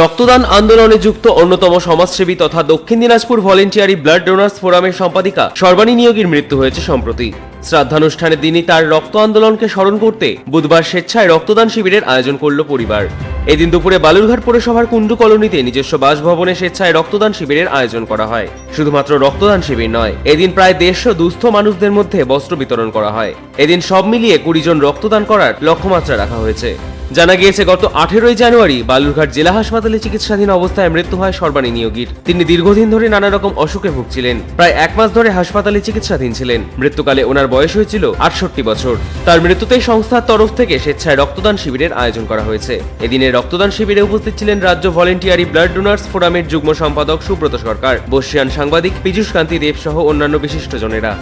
রক্তদান আন্দোলনে যুক্ত অন্যতম সমাজসেবী তথা দক্ষিণ দিনাজপুর ভলেন্টিয়ারি ব্লাড ডোনার্স ফোরামের সম্পাদিকা সর্বাণী নিয়োগীর মৃত্যু হয়েছে সম্প্রতি। শ্রাদ্ধানুষ্ঠানের দিনই তার রক্ত আন্দোলনকে স্মরণ করতে বুধবার স্বেচ্ছায় রক্তদান শিবিরের আয়োজন করল পরিবার। এদিন দুপুরে বালুরঘাট পৌরসভার কুণ্ডু কলোনিতে নিজস্ব বাসভবনে স্বেচ্ছায় রক্তদান শিবিরের আয়োজন করা হয়। শুধুমাত্র রক্তদান শিবির নয়, এদিন প্রায় দেড়শো দুস্থ মানুষদের মধ্যে বস্ত্র বিতরণ করা হয়। এদিন সব মিলিয়ে কুড়ি জন রক্তদান করার লক্ষ্যমাত্রা রাখা হয়েছে। জানা গিয়েছে, গত আঠেরোই জানুয়ারি বালুরঘাট জেলা হাসপাতালে চিকিৎসাধীন অবস্থায় মৃত্যু হয় সর্বাণী নিয়োগীর। তিনি দীর্ঘদিন ধরে নানা রকম অসুখে ভুগছিলেন। প্রায় এক মাস ধরে হাসপাতালে চিকিৎসাধীন ছিলেন। মৃত্যুকালে ওনার বয়স হয়েছিল আটষট্টি বছর। তার মৃত্যুতে সংস্থার তরফ থেকে স্বেচ্ছায় রক্তদান শিবিরের আয়োজন করা হয়েছে। এদিনের রক্তদান শিবিরে উপস্থিত ছিলেন রাজ্য ভলেন্টিয়ারি ব্লাড ডোনার্স ফোরামের যুগ্ম সম্পাদক সুব্রত সরকার, বর্ষিয়ান সাংবাদিক পীযূষ কান্তি দেব সহ অন্যান্য বিশিষ্টজনেরা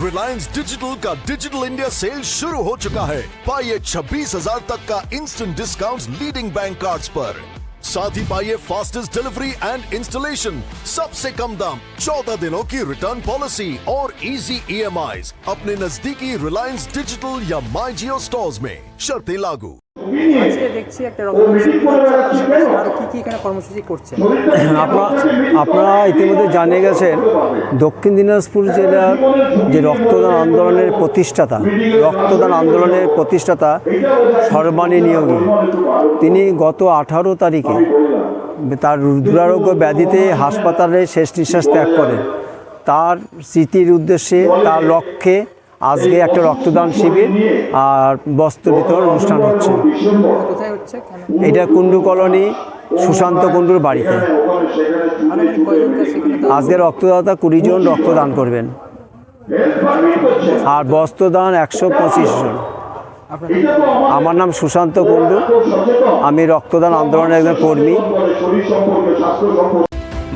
रिलायंस डिजिटल का डिजिटल इंडिया सेल शुरू हो चुका है। पाइए 26,000 तक का instant discount leading bank card पर। साथ ही पाइए फास्टेस्ट डिलीवरी एंड इंस्टॉलेशन सबसे कम दाम 14 दिनों की रिटर्न पॉलिसी और इजी ईएमआई अपने नजदीकी रिलायंस डिजिटल या माई जियो स्टोर में। शर्तें लागू। আজকে দেখছি একটা রক্তদান শিবির হচ্ছে পাশাপাশি আরও কি কি এখানে কর্মসূচি করছেন আপনারা আপনারা ইতিমধ্যে জানিয়ে গেছেন দক্ষিণ দিনাজপুর জেলার যে রক্তদান আন্দোলনের প্রতিষ্ঠাতা রক্তদান আন্দোলনের প্রতিষ্ঠাতা সর্বাণী নিয়োগী তিনি গত আঠারো তারিখে তার দুরারোগ্য ব্যাধিতে হাসপাতালে শেষ নিঃশ্বাস ত্যাগ করেন। তার স্মৃতির উদ্দেশ্যে তার লক্ষ্যে আজকে একটা রক্তদান শিবির আর বস্ত্র বিতরণ অনুষ্ঠান হচ্ছে। কোথায় হচ্ছে? কেন এটা কুণ্ডু কলোনি সুশান্ত কুণ্ডুর বাড়িতে। আজকে রক্তদাতা কুড়ি জন রক্তদান করবেন। আর বস্ত্রদান একশো পঁচিশ জন। আমার নাম সুশান্ত কুণ্ডু। আমি রক্তদান আন্দোলনের একজন কর্মী।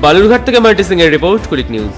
বালুরঘাট থেকে মাল্টি সিং এর রিপোর্ট কুলিক নিউজ।